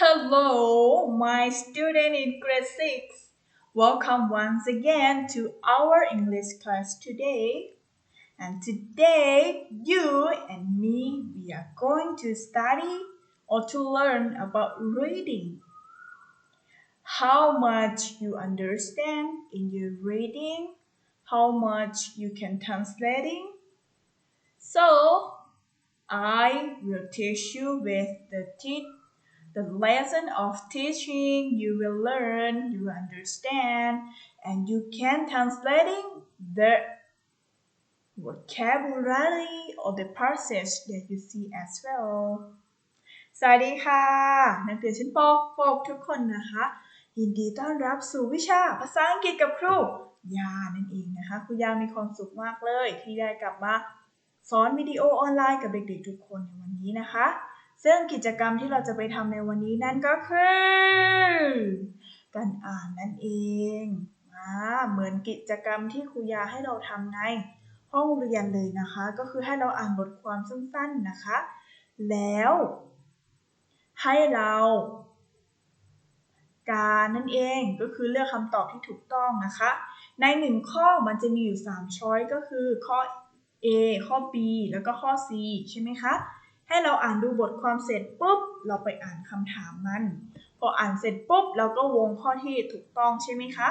Hello, my student in grade 6. Welcome once again to our English class today. And today, you and me, we are going to study or to learn about reading. How much you understand in your reading, how much you can translating. So, I will teach you with the teach the lesson of teaching you will learn you understand and you can translating the vocabulary or the passage that you see as well สวัสดีค่ะ นักเรียนชั้นป .6 ทุกคนนะคะ ยินดีต้อนรับสู่วิชาภาษาอังกฤษกับครูยานั่นเองนะคะ ครูยามีความสุขมากเลย ที่ได้กลับมาสอนวิดีโอออนไลน์กับเด็กๆทุกคนในวันนี้นะคะ ซึ่งกิจกรรมที่เราจะไปทำในวันนี้นั่นก็คือ การอ่านนั่นเองเหมือนกิจกรรมที่ครูยาให้เราทำในห้องเรียนเลยนะคะ ก็คือให้เราอ่านบทความสั้นๆนะคะ แล้ว ให้เรา การนั่นเองก็คือเลือกคำตอบที่ถูกต้องนะคะ ในหนึ่งข้อมันจะมีอยู่3ช้อยก็คือข้อ A ข้อ B แล้วก็ข้อ C ใช่ไหมคะ ให้เราอ่านดูบทความเสร็จปุ๊บ เราไปอ่านคำถามมัน พออ่านเสร็จปุ๊บ เราก็วงข้อที่ถูกต้องใช่ไหมคะ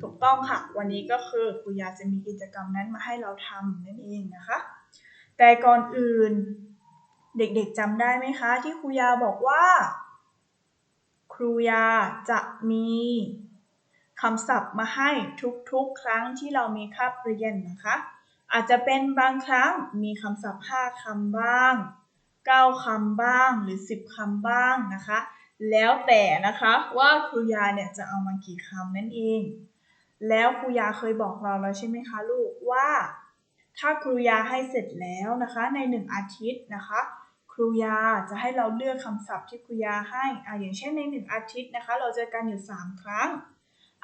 ถูกต้องค่ะ วันนี้ก็คือครูยาจะมีกิจกรรมนั้นมาให้เราทำนั่นเองนะคะ แต่ก่อนอื่นเด็กๆจำได้ไหมคะ ที่ครูยาบอกว่า ครูยาจะมีคำศัพท์มาให้ทุกๆ ครั้งที่เรามีคาบเรียนนะคะ อาจจะเป็นบางครั้งมีคำศัพท์ 5คำบ้าง 9คำบ้างหรือ 10คำบ้างนะคะ แล้วแต่นะคะว่าครูยาเนี่ยจะเอามากี่คำนั่นเอง แล้วครูยาเคยบอกเราแล้วใช่ไหมคะลูกว่า ถ้าครูยาให้เสร็จแล้วนะคะใน 1 อาทิตย์นะคะครูยาจะให้เราเลือกคำศัพท์ที่ครูยาให้อ่าอย่างเช่นใน 1 อาทิตย์นะคะ เราเจอกันอยู่ 3 ครั้ง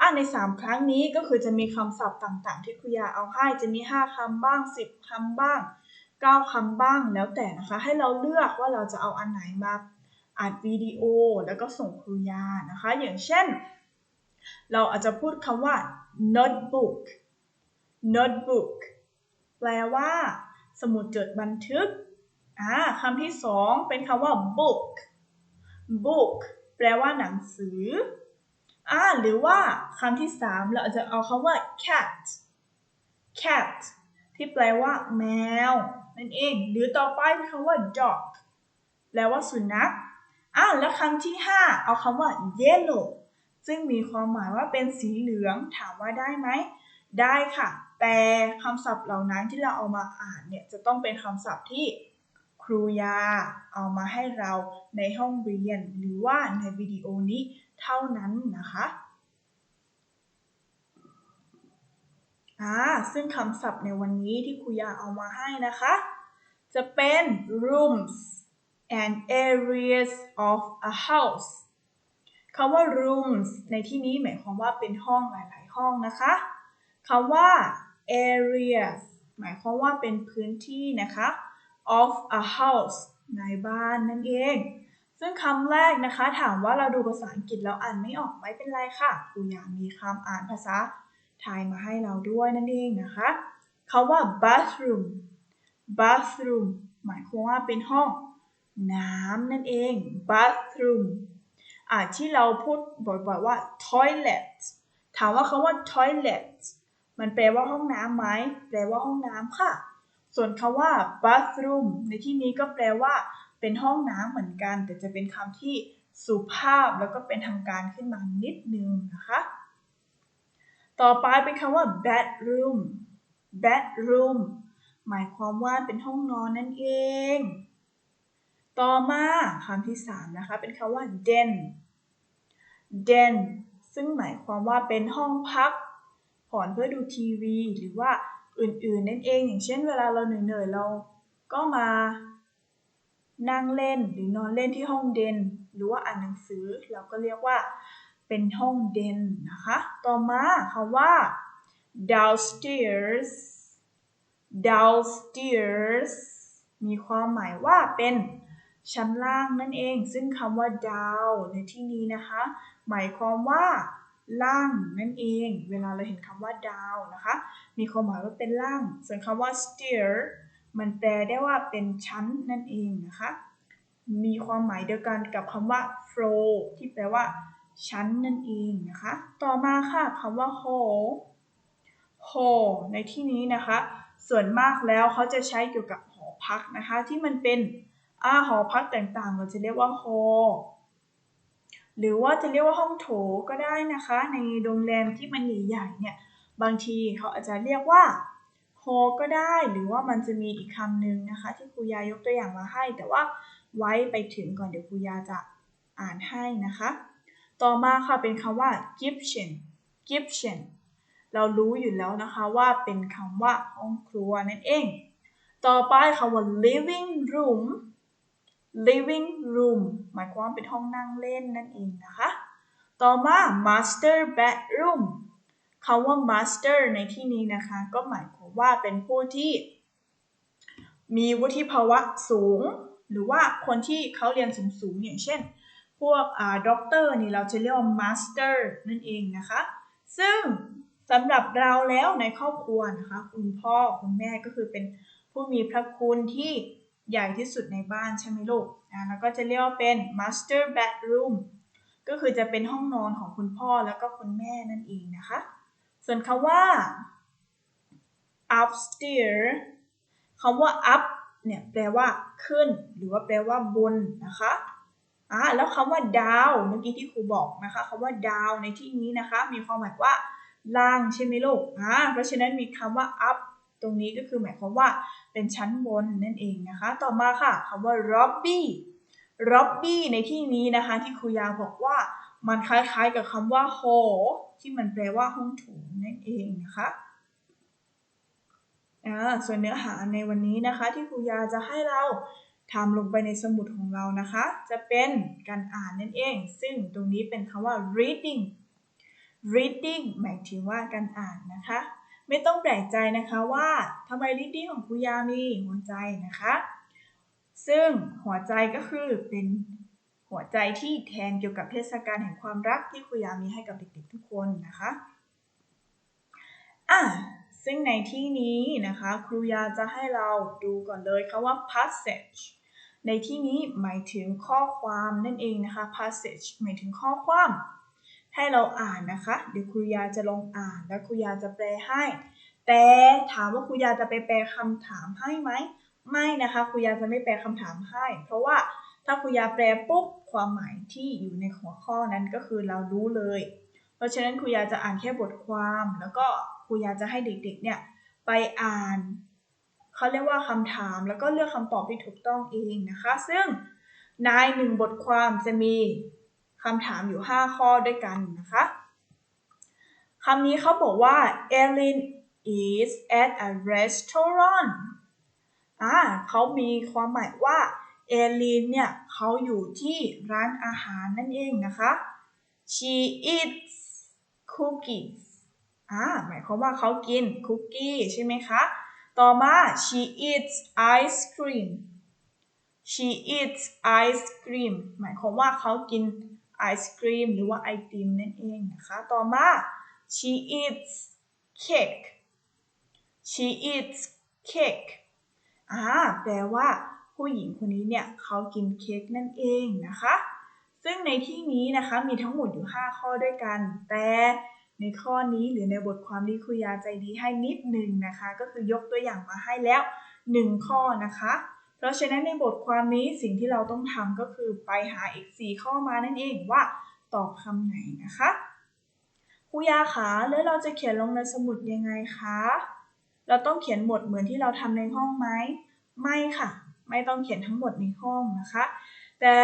อ่าใน 3 ครั้งนี้ก็คือจะมีคำศัพท์ต่างๆ ที่ครูยาเอาให้จะมี 5คำบ้าง 10คำบ้าง 9คำบ้างแล้วแต่นะคะ ให้เราเลือกว่าเราจะเอาอันไหนมาอัดวิดีโอแล้วก็ส่งครูยานะคะ อย่างเช่น เราอาจจะพูดคำว่า notebook notebook แปลว่า สมุดจดบันทึกอ่าคำที่สองเป็นคำว่า book book แปลว่าหนังสืออ่าหรือว่าคำที่สามเราอาจจะเอาคำว่า cat cat ที่แปลว่า แมว นั่นเอง หรือต่อไปคำว่า dog แปลว่าสุนัขอ่าแล้วคำที่ 5 เอาคำว่า yellow ซึ่งมีความหมายว่าเป็นสีเหลืองถามว่าได้ไหม ได้ค่ะ แต่คำศัพท์เหล่านั้นที่เราเอามาอ่านเนี่ยจะต้องเป็นคำศัพท์ที่ครูยาเอามาให้เราในห้องเรียน หรือว่าในวิดีโอนี้เท่านั้นนะคะ อ่าซึ่งคำศัพท์ในวันนี้ที่ครูยาเอามาให้นะคะ จะเป็น rooms and areas of a house คำว่า rooms ในที่นี้หมายความว่าเป็นห้องหลาย ๆ ห้องนะคะคำว่า areas หมายความว่าเป็นพื้นที่นะคะ of a house ในบ้านนั่นเอง ซึ่งคำแรกนะคะ ถามว่าเราดูภาษาอังกฤษแล้วอ่านไม่ออกไม่เป็นไรค่ะครูยามีคำอ่านภาษา ทายมาให้เราด้วยนั่นเองนะคะคาว่า bathroom bathroom หมายความว่าเป็นห้องน้ำนั่นเอง bathroom อ่าที่เราพูดบ่อยๆว่า toilet ถามว่าคาว่า toilet มันแปลว่าห้องน้ำไหมแปลว่าห้องน้ำค่ะ ส่วนคาว่า bathroom ในที่นี้ก็แปลว่า เป็นห้องน้ำเหมือนกัน แต่จะเป็นคำที่สุภาพแล้วก็เป็นทางการขึ้นมานิดนึงนะคะ ต่อไปเป็นคำว่า bedroom bedroom หมายความว่าเป็นห้องนอนนั่นเอง ต่อมาคำที่ 3 นะคะ เป็นคำว่า den den ซึ่งหมายความว่าเป็นห้องพัก ผ่อนเพื่อดูทีวี หรือว่าอื่นๆ นั่นเอง อย่างเช่นเวลาเราเหนื่อยๆ เราก็มานั่งเล่นหรือนอนเล่นที่ห้องเดน หรือว่าอ่านหนังสือ เราก็เรียกว่า เป็นห้องเดนนะคะ ต่อมาคำว่า downstairs downstairs มีความหมายว่าเป็นชั้นล่างนั่นเอง ซึ่งคำว่า down ในที่นี้นะคะ หมายความว่าล่างนั่นเอง เวลาเราเห็นคำว่า down นะคะ มีความหมายว่าเป็นล่าง ส่วนคำว่า stair มันแปลได้ว่าเป็นชั้นนั่นเองนะคะ มีความหมายเดียวกันกับคำว่า floor ที่แปลว่า ชั้นนั่นเองนะคะ ต่อมาค่ะคำว่า hall hall ในที่นี้นะคะ ส่วนมากแล้วเขาจะใช้เกี่ยวกับหอพักนะคะ ที่มันเป็นอาหอพักต่างๆ เราจะเรียกว่า hall หรือว่าจะเรียกว่าห้องโถก็ได้นะคะ ในโรงแรมที่มันใหญ่ๆเนี่ยบางทีเขาอาจจะเรียกว่า hall ก็ได้หรือว่ามันจะมีอีกคำหนึ่งนะคะ ที่ครูยายกตัวอย่างมาให้ แต่ว่าไว้ไปถึงก่อนเดี๋ยวครูยาจะอ่านให้นะคะ ต่อมาค่ะเป็นคำว่า kitchen kitchen เรารู้อยู่แล้วนะคะว่าเป็นคำว่าห้องครัวนั่นเอง ต่อไปคำว่า living room living room หมายความเป็นห้องนั่งเล่นนั่นเองนะคะ ต่อมา master bedroom คำว่า master ในที่นี้นะคะ ก็หมายความว่าเป็นผู้ที่ มีวุฒิภาวะสูง หรือว่าคนที่เขาเรียนสูงๆอย่างเช่น วกอ่าด็อกเตอร์นี่เราจะเรียกว่า master นั่นเองนะคะ ซึ่งสำหรับเราแล้วในครอบครัวนะคะ คุณพ่อคุณแม่ก็คือเป็นผู้มีพระคุณที่ใหญ่ที่สุดในบ้านใช่ไหมลูกอ่าแล้วก็จะเรียกว่าเป็น master bedroom ก็คือจะเป็นห้องนอนของคุณพ่อแล้วก็คุณแม่นั่นเองนะคะ ส่วนคำว่า upstairs คำว่า up เนี่ยแปลว่าขึ้น หรือว่าแปลว่าบนนะคะ อ่าแล้วคำว่า down เมื่อกี้ที่ครูบอกนะคะคำว่า down ในที่นี้นะคะ มีความหมายว่าล่างใช่ไหมลูกอ่าเพราะฉะนั้นมีคำว่า up ตรงนี้ก็คือหมายความว่าเป็นชั้นบนนั่นเองนะคะ ต่อมาค่ะคำว่า lobby lobby ในที่นี้นะคะที่ครูยาบอกว่ามันคล้ายๆกับคำว่า hall ที่มันแปลว่าห้องโถงนั่นเองนะคะอ่าส่วนเนื้อหาในวันนี้นะคะที่ครูยาจะให้เรา ทำลงไปในสมุดของเรานะคะ จะเป็นการอ่านนั่นเอง ซึ่งตรงนี้เป็นคำว่า reading reading หมายถึงว่าการอ่านนะคะ ไม่ต้องแปลกใจนะคะว่าทำไม reading ของครูยามีหัวใจนะคะ ซึ่งหัวใจก็คือเป็นหัวใจที่แทนเกี่ยวกับเทศกาลแห่งความรักที่ครูยามีให้กับเด็กๆทุกคนนะคะอะ ซึ่งในที่นี้นะคะ ครูยาจะให้เราดูก่อนเลยคำว่า passage ในที่นี้หมายถึงข้อความนั่นเองนะคะ passage หมายถึงข้อความ ให้เราอ่านนะคะ เดี๋ยวครูยาจะลองอ่านแล้วครูยาจะแปลให้ แต่ถามว่าครูยาจะไปแปลคำถามให้ไหม ไม่นะคะ ครูยาจะไม่แปลคำถามให้ เพราะว่าถ้าครูยาแปลปุ๊บความหมายที่อยู่ในหัวข้อนั้นก็คือเรารู้เลย เพราะฉะนั้นครูยาจะอ่านแค่บทความแล้วก็ ครูอยากจะให้เด็กๆเนี่ยไปอ่านเขาเรียกว่าคำถามแล้วก็เลือกคำตอบที่ถูกต้องเองนะคะ ซึ่งในหนึ่งบทความจะมีคำถามอยู่ 5 ข้อด้วยกันนะคะคำนี้เขาบอกว่า Ellen is at a restaurant อ่าเขามีความหมายว่าเอลินเนี่ยเขาอยู่ที่ร้านอาหารนั่นเองนะคะ she eats cookies อ่าหมายความว่าเขากินคุกกี้ใช่ไหมคะ ต่อมา she eats ice cream she eats ice cream หมายความว่าเขากินไอศครีมหรือว่าไอติมนั่นเองนะคะ ต่อมา she eats cake she eats cake อ่าแปลว่าผู้หญิงคนนี้เนี่ยเขากินเค้กนั่นเองนะคะ ซึ่งในที่นี้นะคะมีทั้งหมดอยู่ 5 ข้อด้วยกัน แต่ ในข้อนี้หรือในบทความที่คุยาใจดีให้นิดหนึ่งนะคะ ก็คือยกตัวอย่างมาให้แล้ว 1 ข้อนะคะ เพราะฉะนั้นในบทความนี้สิ่งที่เราต้องทำก็คือไปหาอีก 4 ข้อมานั่นเองว่าตอบคำไหนนะคะครูยาคะแล้วเราจะเขียนลงในสมุดยังไงคะเราต้องเขียนหมดเหมือนที่เราทำในห้องไหมไม่ค่ะ ไม่ต้องเขียนทั้งหมดในห้องนะคะ แต่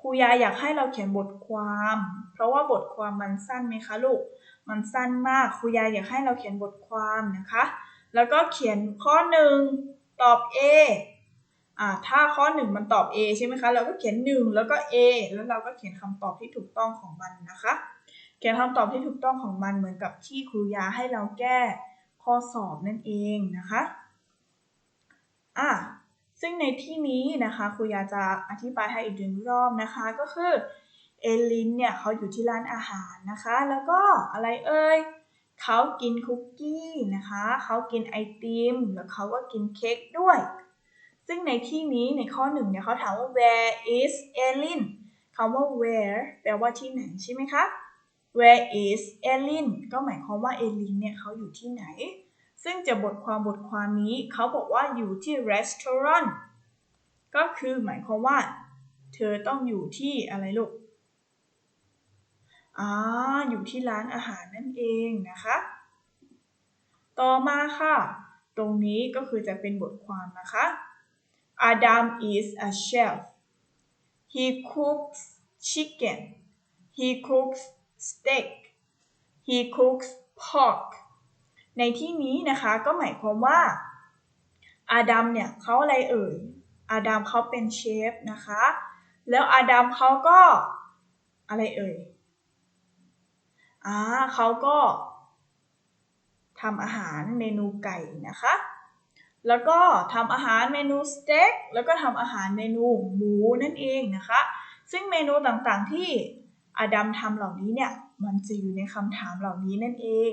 ครูยาอยากให้เราเขียนบทความ เพราะว่าบทความมันสั้นไหมคะลูก มันสั้นมากครูยาอยากให้เราเขียนบทความนะคะ แล้วก็เขียนข้อหนึ่งตอบ A อ่าถ้าข้อหนึ่งมันตอบ A ใช่ไหมคะ เราก็เขียน 1 แล้วก็ A แล้วเราก็เขียนคำตอบที่ถูกต้องของมันนะคะ เขียนคำตอบที่ถูกต้องของมันเหมือนกับที่ครูยาให้เราแก้ข้อสอบนั่นเองนะคะอะซึ่งในที่นี้นะคะครูยาจะอธิบายให้อีกหนึ่งรอบนะคะก็คือ เอลินเนี่ยเขาอยู่ที่ร้านอาหารนะคะ แล้วก็อะไรเอ่ยเขากินคุกกี้นะคะ เขากินไอติม แล้วเขาก็กินเค้กด้วย ซึ่งในที่นี้ในข้อหนึ่งเนี่ยเขาถามว่า where is Ellen คำว่า where แปลว่าที่ไหนใช่ไหมคะ where is Ellen ก็หมายความว่าเอลินเนี่ยเขาอยู่ที่ไหน ซึ่งจะบทความบทความนี้เขาบอกว่าอยู่ที่ restaurant ก็คือหมายความว่า เธอต้องอยู่ที่อะไรลูก อ่าอยู่ที่ร้านอาหารนั่นเองนะคะ ต่อมาค่ะ ตรงนี้ก็คือจะเป็นบทความนะคะ Adam is a chef he cooks chicken he cooks steak he cooks pork ในที่นี้นะคะก็หมายความว่าอาดัมเนี่ยเขาอะไรเอ่ย อาดัมเขาเป็นเชฟนะคะ แล้วอาดัมเขาก็อะไรเอ่ย อ่าเขาก็ทำอาหารเมนูไก่นะคะ แล้วก็ทำอาหารเมนูสเต็ก แล้วก็ทำอาหารเมนูหมูนั่นเองนะคะ ซึ่งเมนูต่างๆที่อาดัมทำเหล่านี้เนี่ย มันจะอยู่ในคำถามเหล่านี้นั่นเอง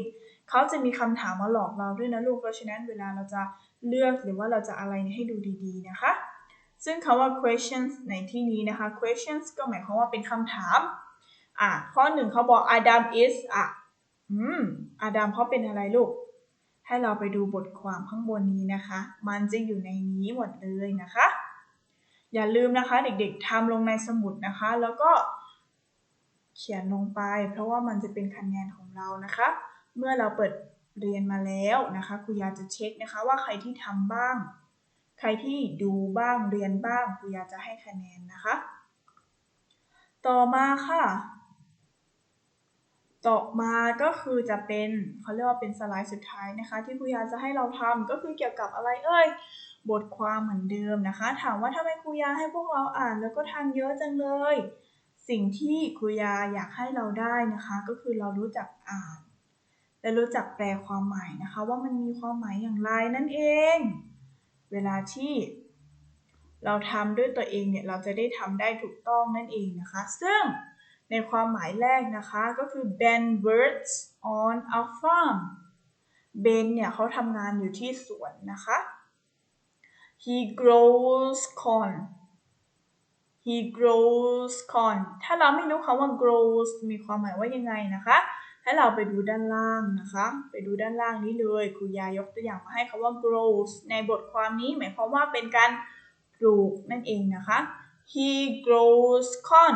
เขาจะมีคำถามมาหลอกเราด้วยนะลูก เพราะฉะนั้นเวลาเราจะเลือกหรือว่าเราจะอะไรให้ดูดีๆนะคะ ซึ่งคาว่า questions ในที่นี้นะคะ questions ก็หมายความว่าเป็นคำถาม อะข้อหนึ่งเขาบอก Adam is อะอืม Adam เขาเป็นอะไรลูก ให้เราไปดูบทความข้างบนนี้นะคะ มันจะอยู่ในนี้หมดเลยนะคะ อย่าลืมนะคะ เด็กๆทำลงในสมุดนะคะ แล้วก็เขียนลงไป เพราะว่ามันจะเป็นคะแนนของเรานะคะ เมื่อเราเปิดเรียนมาแล้วนะคะครูยาจะเช็คนะคะว่าใครที่ทำบ้าง ใครที่ดูบ้างเรียนบ้างครูยาจะให้คะแนนนะคะ ต่อมาค่ะ ต่อมาก็คือจะเป็นเขาเรียกว่าเป็นสไลด์สุดท้ายนะคะ ที่ครูยาจะให้เราทำก็คือเกี่ยวกับอะไรเอ่ยบทความเหมือนเดิมนะคะ ถามว่าทำไมครูยาให้พวกเราอ่านแล้วก็ทำเยอะจังเลย สิ่งที่ครูยาอยากให้เราได้นะคะ ก็คือเรารู้จักอ่าน และรู้จักแปลความหมายนะคะ ว่ามันมีความหมายอย่างไรนั่นเอง เวลาที่เราทำด้วยตัวเองเนี่ยเราจะได้ทำได้ถูกต้องนั่นเองนะคะ ซึ่ง ในความหมายแรกนะคะก็คือ Ben works on a farm Ben เนี่ยเขาทำงานอยู่ที่สวนนะคะ He grows corn He grows corn ถ้าเราไม่รู้คำว่า grows มีความหมายว่ายังไงนะคะ ให้เราไปดูด้านล่างนะคะ ไปดูด้านล่างนี้เลยครูยายกตัวอย่างมาให้คำว่า grows ในบทความนี้หมายความว่าเป็นการปลูกนั่นเองนะคะ He grows corn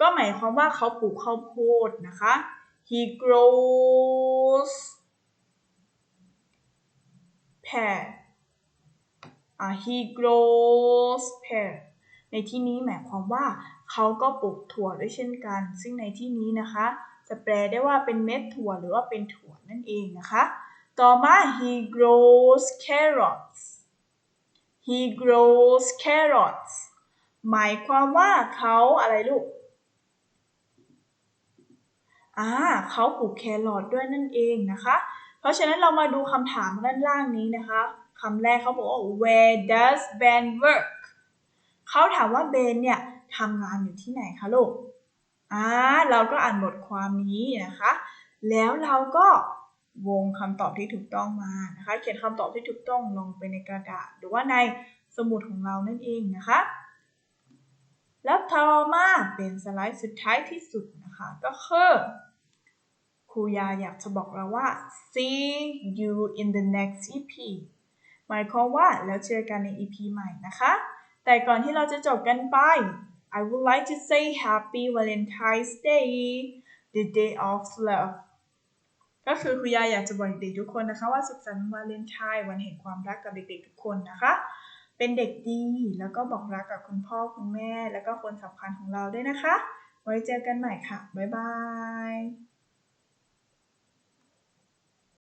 ก็หมายความว่าเขาปลูกข้าวโพดนะคะ he grows pear อ่า he grows pear ในที่นี้หมายความว่าเขาก็ปลูกถั่วด้วยเช่นกัน ซึ่งในที่นี้นะคะ จะแปลได้ว่าเป็นเม็ดถั่วหรือว่าเป็นถั่วนั่นเองนะคะ ต่อมา he grows carrots he grows carrots หมายความว่าเขาอะไรลูก อ่าเขาปลูกแครอทด้วยนั่นเองนะคะ เพราะฉะนั้นเรามาดูคำถามด้านล่างนี้นะคะคำแรกเขาบอกว่า where does Ben work เขาถามว่าเบนเนี่ยทำงานอยู่ที่ไหนคะลูกอ่าเราก็อ่านบทความนี้นะคะ แล้วเราก็วงคำตอบที่ถูกต้องมานะคะ เขียนคำตอบที่ถูกต้องลงไปในกระดาษ หรือว่าในสมุดของเรานั่นเองนะคะ แล้วต่อมาเป็นสไลด์สุดท้ายที่สุดนะคะ ก็คือครูยาอยากจะบอกเราว่า see you in the next EP หมายความว่าแล้วเจอกันใน EP ใหม่นะคะ แต่ก่อนที่เราจะจบกันไป I would like to say Happy Valentine's Day the day of love ก็คือครูยาอยากจะบอกเด็กทุกคนนะคะว่าสุขสันต์วาเลนไทน์วันแห่งความรักกับเด็กๆทุกคนนะคะ เป็นเด็กดี แล้วก็บอกรักกับคุณพ่อคุณแม่ แล้วก็คนสำคัญของเราด้วยนะคะ ไว้เจอกันใหม่ค่ะ บ๊ายบาย